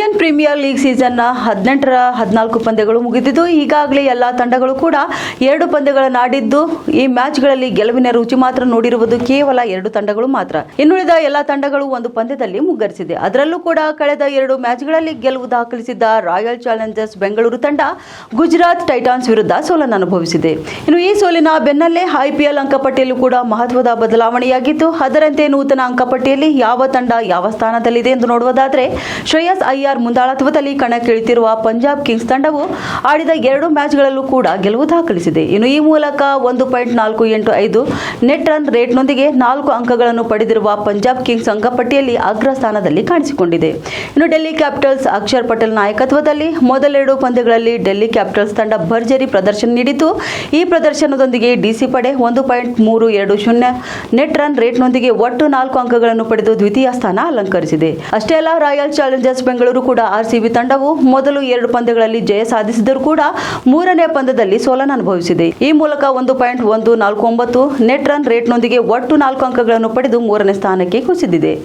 Indian premier league ಸೀಸನ್ನ ಹದಿನೆಂಟರ ಹದಿನಾಲ್ಕು ಪಂದ್ಯಗಳು ಮುಗಿದಿದ್ದು, ಈಗಾಗಲೇ ಎಲ್ಲ ತಂಡಗಳು ಕೂಡ ಎರಡು ಪಂದ್ಯಗಳನ್ನಾಡಿದ್ದು ಈ ಮ್ಯಾಚ್ಗಳಲ್ಲಿ ಗೆಲುವಿನ ರುಚಿ ಮಾತ್ರ ನೋಡಿರುವುದು ಕೇವಲ ಎರಡು ತಂಡಗಳು ಮಾತ್ರ. ಇನ್ನುಳಿದ ಎಲ್ಲ ತಂಡಗಳು ಒಂದು ಪಂದ್ಯದಲ್ಲಿ ಮುಗ್ಗರಿಸಿದೆ. ಅದರಲ್ಲೂ ಕೂಡ ಕಳೆದ ಎರಡು ಮ್ಯಾಚ್ಗಳಲ್ಲಿ ಗೆಲುವು ದಾಖಲಿಸಿದ್ದ ರಾಯಲ್ ಚಾಲೆಂಜರ್ಸ್ ಬೆಂಗಳೂರು ತಂಡ ಗುಜರಾತ್ ಟೈಟಾನ್ಸ್ ವಿರುದ್ಧ ಸೋಲನ್ನು ಅನುಭವಿಸಿದೆ. ಇನ್ನು ಈ ಸೋಲಿನ ಬೆನ್ನಲ್ಲೇ ಐಪಿಎಲ್ ಅಂಕಪಟ್ಟಿಯಲ್ಲೂ ಕೂಡ ಮಹತ್ವದ ಬದಲಾವಣೆಯಾಗಿದ್ದು ಅದರಂತೆ ನೂತನ ಅಂಕಪಟ್ಟಿಯಲ್ಲಿ ಯಾವ ತಂಡ ಯಾವ ಸ್ಥಾನದಲ್ಲಿದೆ ಎಂದು ನೋಡುವುದಾದರೆ, ಶ್ರೇಯಸ್ ಅಯ್ಯರ್ ಮುಂದಾಳತ್ವದಲ್ಲಿ ಕಣಕ್ಕಿಳಿತಿರುವ ಪಂಜಾಬ್ ಕಿಂಗ್ಸ್ ತಂಡವು ಆಡಿದ ಎರಡು ಮ್ಯಾಚ್ಗಳಲ್ಲೂ ಕೂಡ ಗೆಲುವು ದಾಖಲಿಸಿದೆ. ಇನ್ನು ಈ ಮೂಲಕ ಒಂದು ಪಾಯಿಂಟ್ ನಾಲ್ಕು ಎಂಟು ಐದು ನೆಟ್ ರನ್ ರೇಟ್ನೊಂದಿಗೆ ನಾಲ್ಕು ಅಂಕಗಳನ್ನು ಪಡೆದಿರುವ ಪಂಜಾಬ್ ಕಿಂಗ್ಸ್ ಅಂಕಪಟ್ಟಿಯಲ್ಲಿ ಅಗ್ರ ಸ್ಥಾನದಲ್ಲಿ ಕಾಣಿಸಿಕೊಂಡಿದೆ. ಇನ್ನು ಡೆಲ್ಲಿ ಕ್ಯಾಪಿಟಲ್ಸ್ ಅಕ್ಷರ್ ಪಟೇಲ್ ನಾಯಕತ್ವದಲ್ಲಿ ಮೊದಲೆರಡು ಪಂದ್ಯಗಳಲ್ಲಿ ಡೆಲ್ಲಿ ಕ್ಯಾಪಿಟಲ್ಸ್ ತಂಡ ಭರ್ಜರಿ ಪ್ರದರ್ಶನ ನೀಡಿತು ಈ ಪ್ರದರ್ಶನದೊಂದಿಗೆ ಡಿಸಿ ಪಡೆ ಒಂದು ಪಾಯಿಂಟ್ ಮೂರು ಎರಡು ಶೂನ್ಯ ನೆಟ್ ರನ್ ರೇಟ್ನೊಂದಿಗೆ ಒಟ್ಟು ನಾಲ್ಕು ಅಂಕಗಳನ್ನು ಪಡೆದು ದ್ವಿತೀಯ ಸ್ಥಾನ ಅಲಂಕರಿಸಿದೆ. ಅಷ್ಟೇ ಅಲ್ಲ, ರಾಯಲ್ ಚಾಲೆಂಜರ್ಸ್ ಬೆಂಗಳೂರು ಕೂಡ ಆರ್ಸಿಬಿ ತಂಡವು ಮೊದಲು ಎರಡು ಪಂದ್ಯಗಳಲ್ಲಿ ಜಯ ಸಾಧಿಸಿದರೂ ಕೂಡ ಮೂರನೇ ಪಂದ್ಯದಲ್ಲಿ ಸೋಲನ್ನು ಅನುಭವಿಸಿದೆ. ಈ ಮೂಲಕ ಒಂದು ಪಾಯಿಂಟ್ ಒಂದು ನಾಲ್ಕು ಒಂಬತ್ತು ನೆಟ್ ರನ್ ರೇಟ್ನೊಂದಿಗೆ ಒಟ್ಟು ನಾಲ್ಕು ಅಂಕಗಳನ್ನು ಪಡೆದು ಮೂರನೇ ಸ್ಥಾನಕ್ಕೆ ಕುಸಿದಿದೆ.